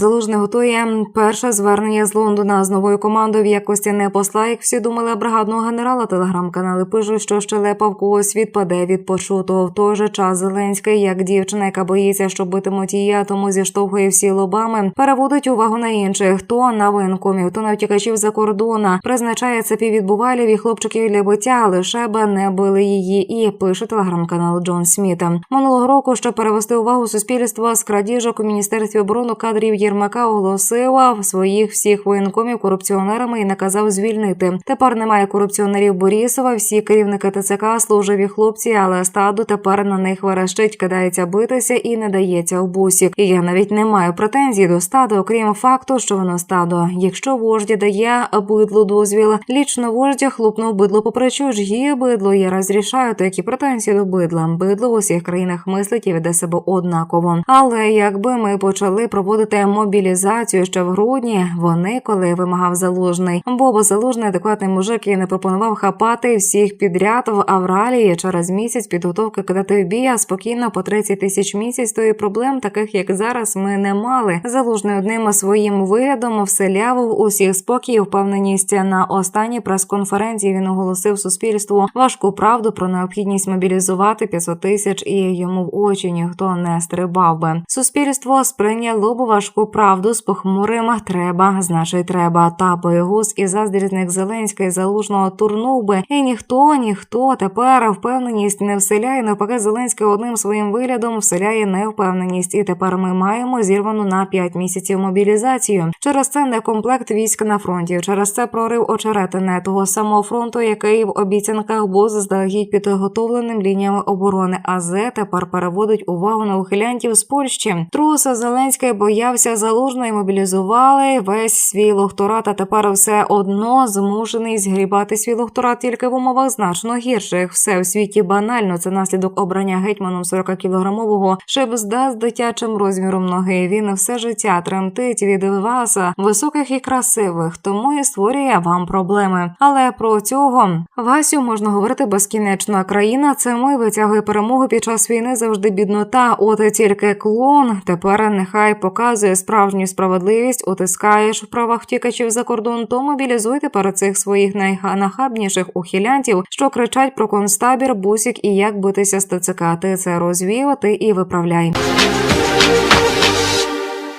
Залужний готує перше звернення з Лондона з новою командою в якості не посла, як всі думали, бригадного генерала. Телеграм-канали пишуть, що щелепа в когось відпаде від почутого. В той же час Зеленський, як дівчина, яка боїться, що битимуть її, тому зіштовхує всі лобами, переводить увагу на інших. Хто на воєнкомів, хто на втікачів за кордона, призначає цепі відбувалів і хлопчиків для биття, лише би не били її. І пише телеграм-канал Джон Сміта. Минулого року, щоб перевести увагу суспільства з крадіжок у міністерстві оборони кадрів Єрмака оголосила своїх всіх воєнкомів корупціонерами і наказав звільнити. Тепер немає корупціонерів Борісова. Всі керівники ТЦК служиві хлопці, але стаду тепер на них верещить, кидається битися і не дається в бусік. І я навіть не маю претензій до стаду, окрім факту, що воно стадо. Якщо вожді дає бидлу дозвіл, лічно вождя хлопнув бидло попри чужі бидло. Я розрішаю, то які претензії до бидла. Бидло в усіх країнах мислить і веде себе однаково. Але якби ми почали проводити мобілізацію ще в грудні, вони, коли вимагав залужний, Бобо залужний адекватний мужик і не пропонував хапати всіх підряд в Авралії через місяць підготовки кидати в спокійно по 30 тисяч місяць, то і проблем таких як зараз ми не мали. Залужний одним своїм виглядом вселяв усіх спокій і впевненість на останній прес-конференції. Він оголосив суспільству важку правду про необхідність мобілізувати 500 тисяч, і йому в очі ніхто не стрибав би. Суспільство сприйняло б важку правду з похмурим треба, значить треба. Та боєгуз і заздрізник Зеленський залужного турнув би, і ніхто, ніхто тепер впевненість не вселяє. Навпаки, Зеленський одним своїм виглядом вселяє невпевненість. І тепер ми маємо зірвану на 5 місяців мобілізацію. Через це не комплект військ на фронті. Через це прорив очеретине того самого фронту, який в обіцянках був заздалегідь підготовленим лініями оборони. АЗ тепер переводить увагу на ухилянтів з Польщі. Труса Зеленський боявся залужно і мобілізували весь свій лохторат. А тепер все одно змушений згрібати свій лохторат тільки в умовах значно гірших. Все в світі банально. Це наслідок обрання гетьманом 40 кілограмового шибзда з дитячим розміром ноги. Він все життя тремтить від вас, високих і красивих, тому і створює вам проблеми. Але про цього Васю можна говорити безкінечно. Країна це ми витягує перемогу під час війни завжди біднота. От тільки клон тепер нехай показує справжню справедливість. Утискаєш в правах втікачів за кордон, то мобілізуйте перед цих своїх найнахабніших ухилянтів, що кричать про концтабір, бусік і як битися з ТЦК. Ти це розвівати і виправляй.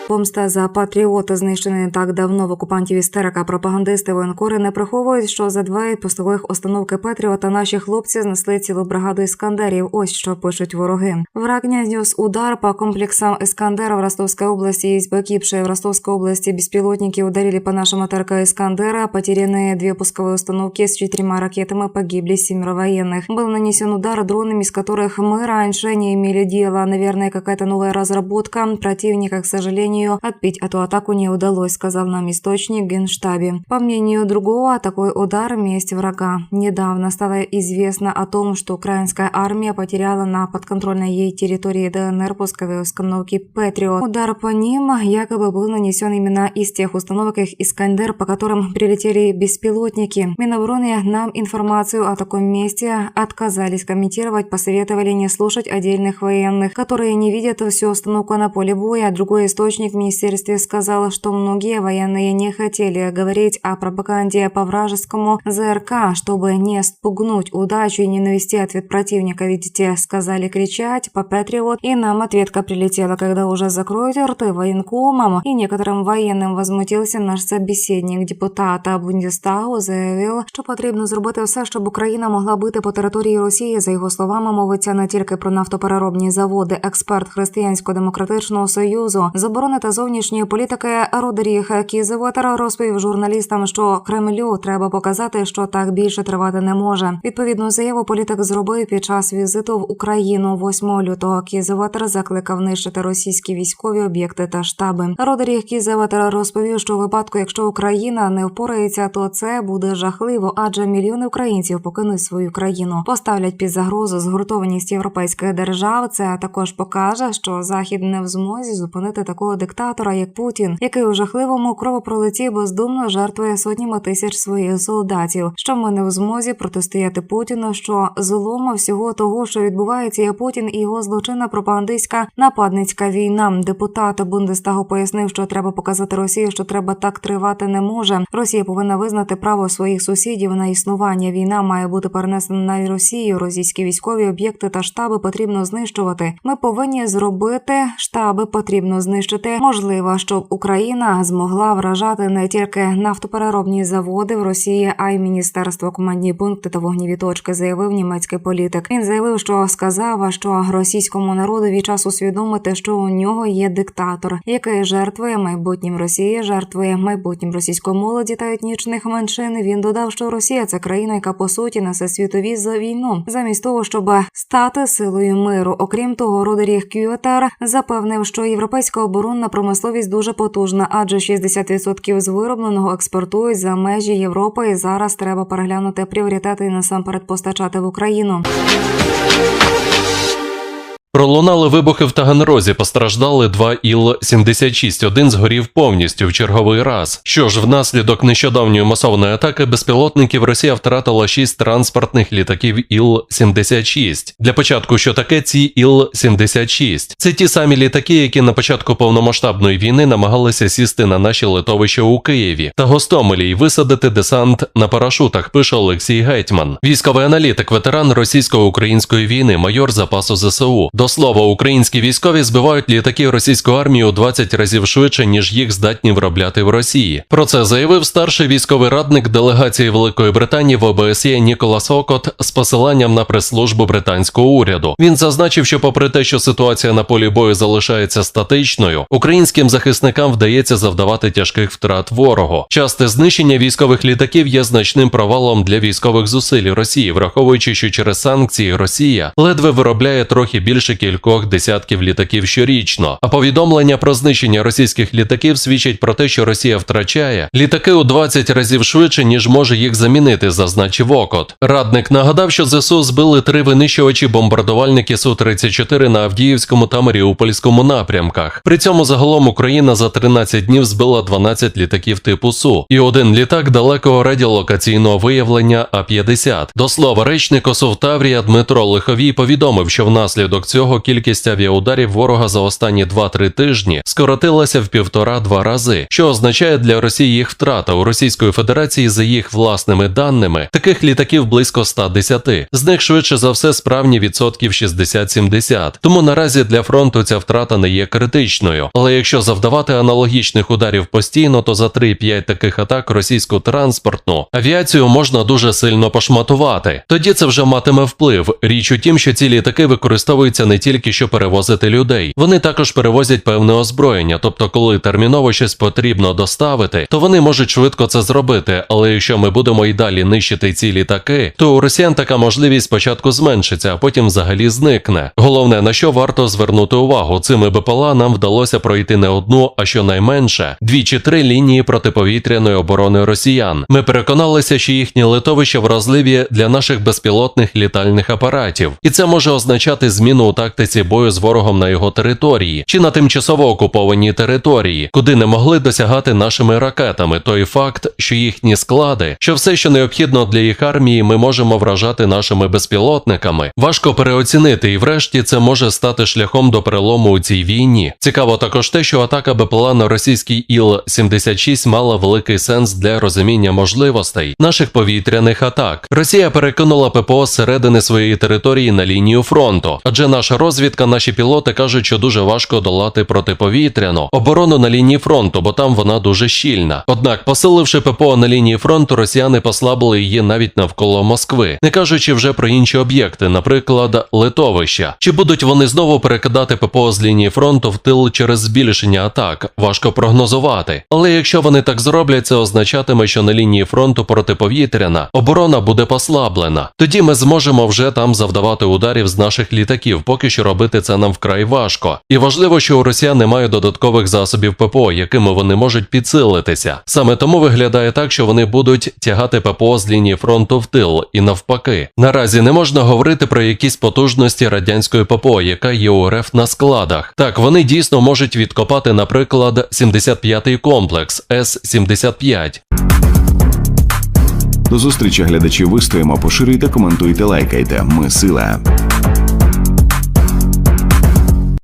Помста за патріота, знищений не так давно в окупантів істерика. Пропагандисти воєнкори не приховують, що за два постових установки Петріота наші хлопці знесли цілу бригаду іскандерів. Ось що пишуть вороги. Враг нанес удар по комплексам Искандера в Ростовской области. Есть погибшие в Ростовской области беспилотники ударили по нашему ТРК Искандера. Потеряны две пусковые установки с четырьмя ракетами. Погибли семеро военных. Был нанесен удар дронами, с которых мы раньше не имели дела. Наверное, какая-то новая разработка. Противника, к сожалению, отбить эту атаку не удалось, сказал нам источник в Генштабе. По мнению другого, такой удар – месть врага. Недавно стало известно о том, что украинская армия потеряла на подконтрольной ей территории ДНР пусковые установки «Патриот». Удар по ним якобы был нанесен именно из тех установок их «Искандер», по которым прилетели беспилотники. Минобороны нам информацию о таком месте отказались комментировать, посоветовали не слушать отдельных военных, которые не видят всю установку на поле боя. Другой источник в министерстве сказал, что многие военные не хотели говорить о пропаганде по вражескому ЗРК, чтобы не спугнуть удачу и не навести ответ противника. Видите, сказали кричать по Патриот, и нам ответка прилетела, когда уже закроют рты военкомам, и некоторым военным возмутился наш собеседник. Депутата Бундестагу заявив, що потрібно зробити все, щоб Україна могла бити по території Росії. За його словами, мовиться не тільки про нафтопереробні заводи. Експерт Християнсько-демократичного союзу з оборони та зовнішньої політики Родеріг Кізевотер розповів журналістам, що Кремлю треба показати, що так більше тривати не може. Відповідну заяву політик зробив під час візиту в Україну 8 лютого. Кізевотер закликав нищити російські військові об'єкти та штаби. Родеріг Кізевотер розповів, що у випадку, якщо Україна не впорається, то це буде жахливо, адже мільйони українців покинуть свою країну, поставлять під загрозу згуртованість європейських держав. Це також покаже, що захід не в змозі зупинити такого диктатора диктатора, як Путін, який у жахливому кровопролитті бездумно жертвує сотнями тисяч своїх солдатів. Що ми не в змозі протистояти Путіну, що злома всього того, що відбувається, є Путін і його злочинна пропагандистська нападницька війна. Депутат Бундестагу пояснив, що треба показати Росії, що треба так тривати не може. Росія повинна визнати право своїх сусідів на існування. Війна має бути перенесена на Росію. Російські військові об'єкти та штаби потрібно знищувати. Ми повинні зробити штаби потрібно знищити. Можливо, щоб Україна змогла вражати не тільки нафтопереробні заводи в Росії, а й міністерство командні пункти та вогніві точки, заявив німецький політик. Він заявив, що сказав, що російському народові час усвідомити, що у нього є диктатор, який жертвує майбутнім Росії, жертвує майбутнім російської молоді та етнічних меншин. Він додав, що Росія це країна, яка по суті несе світові за війну, замість того, щоб стати силою миру. Окрім того, Родеріх Кюетер запевнив, що європейська оборонна промисловість дуже потужна, адже 60% з виробленого експортують за межі Європи. І зараз треба переглянути пріоритети і насамперед постачати в Україну. Пролунали вибухи в Таганрозі, постраждали два Іл-76, один згорів повністю в черговий раз. Що ж, внаслідок нещодавньої масованої атаки безпілотників Росія втратила шість транспортних літаків Іл-76. Для початку, що таке ці Іл-76? Це ті самі літаки, які на початку повномасштабної війни намагалися сісти на наші литовища у Києві та Гостомелі і висадити десант на парашутах, пише Олексій Гетьман. Військовий аналітик, ветеран російсько-української війни, майор запасу ЗСУ. До слова, українські військові збивають літаки російської армії у 20 разів швидше, ніж їх здатні виробляти в Росії. Про це заявив старший військовий радник делегації Великої Британії в ОБСЄ Ніколас Окот з посиланням на прес-службу британського уряду. Він зазначив, що, попри те, що ситуація на полі бою залишається статичною, українським захисникам вдається завдавати тяжких втрат ворогу. Часте знищення військових літаків є значним провалом для військових зусиль Росії, враховуючи, що через санкції Росія ледве виробляє трохи більше кількох десятків літаків щорічно. А повідомлення про знищення російських літаків свідчать про те, що Росія втрачає літаки у 20 разів швидше, ніж може їх замінити, зазначив Окот. Радник нагадав, що ЗСУ збили три винищувачі бомбардувальники Су-34 на Авдіївському та Маріупольському напрямках. При цьому загалом Україна за 13 днів збила 12 літаків типу Су і один літак далекого радіолокаційного виявлення А-50. До слова, речник ОСУ Таврія Дмитро Лиховій повідомив, що внаслідок цього кількість авіаударів ворога за останні 2-3 тижні скоротилася в півтора-два рази, що означає для Росії їх втрата у Російської Федерації за їх власними даними. Таких літаків близько 110. З них швидше за все справні відсотків 60-70. Тому наразі для фронту ця втрата не є критичною. Але якщо завдавати аналогічних ударів постійно, то за 3-5 таких атак російську транспортну авіацію можна дуже сильно пошматувати. Тоді це вже матиме вплив. Річ у тім, що ці літаки використовуються не тільки щоб перевозити людей, вони також перевозять певне озброєння. Тобто, коли терміново щось потрібно доставити, то вони можуть швидко це зробити. Але якщо ми будемо і далі нищити ці літаки, то у росіян така можливість спочатку зменшиться, а потім взагалі зникне. Головне на що варто звернути увагу, цими БПЛА нам вдалося пройти не одну, а щонайменше дві чи три лінії протиповітряної оборони росіян. Ми переконалися, що їхні литовища вразливі для наших безпілотних літальних апаратів, і це може означати зміну у тактиці бою з ворогом на його території чи на тимчасово окупованій території, куди не могли досягати нашими ракетами. Той факт, що їхні склади, що все, що необхідно для їх армії, ми можемо вражати нашими безпілотниками, важко переоцінити, і врешті це може стати шляхом до перелому у цій війні. Цікаво також те, що атака БПЛА на російський Іл-76 мала великий сенс для розуміння можливостей наших повітряних атак. Росія перекинула ППО з середини своєї території на лінію фронту, адже наша розвідка, наші пілоти кажуть, що дуже важко долати протиповітряну оборону на лінії фронту, бо там вона дуже щільна. Однак, посиливши ППО на лінії фронту, росіяни послабили її навіть навколо Москви, не кажучи вже про інші об'єкти, наприклад, литовища. Чи будуть вони знову перекидати ППО з лінії фронту в тил через збільшення атак? Важко прогнозувати. Але якщо вони так зроблять, це означатиме, що на лінії фронту протиповітряна оборона буде послаблена. Тоді ми зможемо вже там завдавати ударів з наших літаків, поки що робити це нам вкрай важко. І важливо, що у росіян немає додаткових засобів ППО, якими вони можуть підсилитися. Саме тому виглядає так, що вони будуть тягати ППО з лінії фронту в тил і навпаки. Наразі не можна говорити про якісь потужності радянської ППО, яка є у РФ на складах. Так, вони дійсно можуть відкопати, наприклад, 75-й комплекс С-75. До зустрічі глядачі вистоїмо, поширюйте, коментуйте, лайкайте. Ми сила.